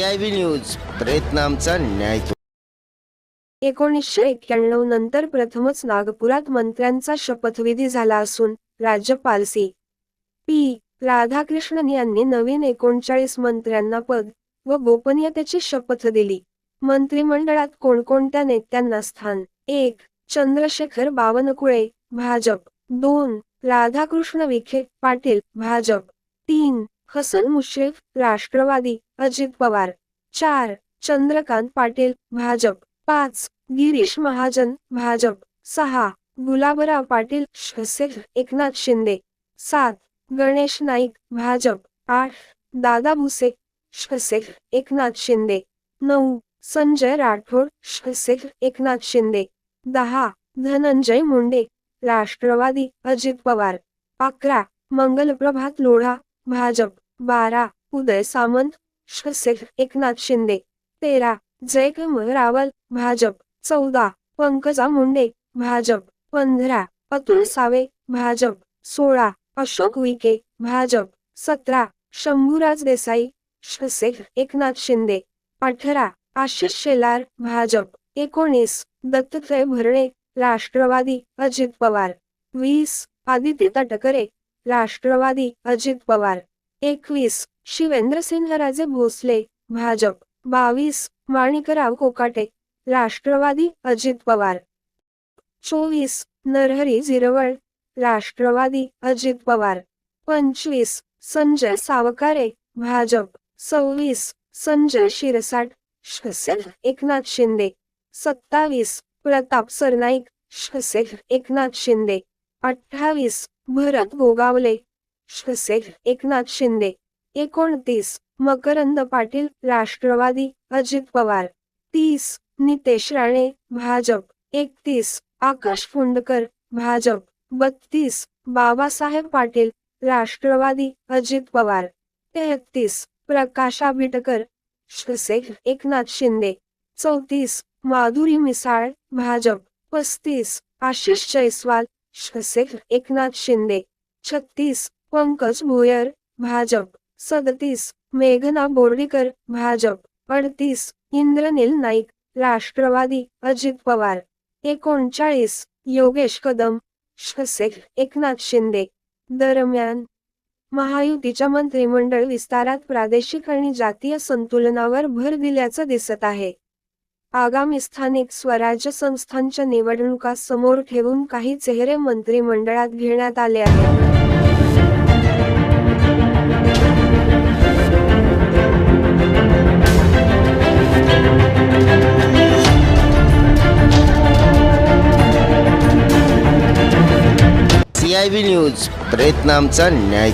CIB news. प्रयत्न आमचा न्याय एकोणीसशे एक्क्याण्णव नंतर प्रथमच नागपुरात मंत्र्यांचा शपथविधी झाला असून राज्यपाल सी. पी. राधाकृष्णन यांनी नवीन एकोणचाळीस मंत्र्यांना पद व गोपनीयतेची शपथ दिली. मंत्रिमंडळात कोणकोणत्या नेत्यांना स्थान? एक चंद्रशेखर बावनकुळे भाजप. दोन राधाकृष्ण विखे पाटील भाजप. तीन हसन मुश्रीफ राष्ट्रवादी अजित पवार चार चंद्रकांत पाटील भाजप पाच गिरीश महाजन भाजप सहा गुलाबराव पाटील एकनाथ शिंदे सात गणेश नाईक भाजप आठ दादा भुसे शसेख एकनाथ शिंदे नऊ संजय राठोड शसेख एकनाथ शिंदे दहा धनंजय मुंडे राष्ट्रवादी अजित पवार अकरा मंगलप्रभात लोढा भाजप बारा उदय सामंत शिवसेना एकनाथ शिंदे. तेरा जयकम रावल भाजप. चौदा पंकजा मुंडे भाजप. पंधरा अतुल सावे भाजप. सोळा अशोक विखे भाजप. सतरा शंभूराज देसाई शिवसेना एकनाथ शिंदे. अठरा आशिष शेलार भाजप. एकोणीस दत्तत्रय भरणे राष्ट्रवादी अजित पवार. वीस आदित्य तटकरे राष्ट्रवादी अजित पवार. एकवीस शिवेंद्रसिंहराजे भोसले भाजप बावीस माणिकराव कोकाटे राष्ट्रवादी अजित पवार. चोवीस नरहरी जिरवळ राष्ट्रवादी अजित पवार. पंचवीस संजय सावकारे भाजप. सव्वीस संजय शिरसाट एकनाथ शिंदे. सत्तावीस प्रताप सरनाईक शिवसेना एकनाथ शिंदे. अठ्ठावीस भरत गोगावले शिवसेना एकनाथ शिंदे. एकोणतीस. मकरंद पाटील राष्ट्रवादी अजित पवार. तीस. नितेश राणे भाजप. एकतीस. आकाश फुंडकर भाजप. बत्तीस. बाबासाहेब पाटील राष्ट्रवादी अजित पवार. तेहतीस. प्रकाश आंबेडकर शिवसेना एकनाथ शिंदे. चौतीस. माधुरी मिसाळ भाजप. पस्तीस. आशिष जयस्वाल शिवसेना एकनाथ शिंदे. छत्तीस. पंकज भुयर भाजप. सदतीस मेघना बोर्डीकर भाजप अडतीस इंद्रनील नाईक राष्ट्रवादी अजित पवार एकोणचाळीस योगेश कदम शसेख एकनाथ शिंदे. दरम्यान महायुतीच्या मंत्रिमंडळ विस्तारात प्रादेशिक आणि जातीय संतुलनावर भर दिल्याचं दिसत आहे. आगामी स्थानिक स्वराज्य संस्थांच्या निवडणुका समोर ठेवून काही चेहरे मंत्रिमंडळात घेण्यात आले आहेत. न्याय न्यूज. प्रयत्न आमचा न्याय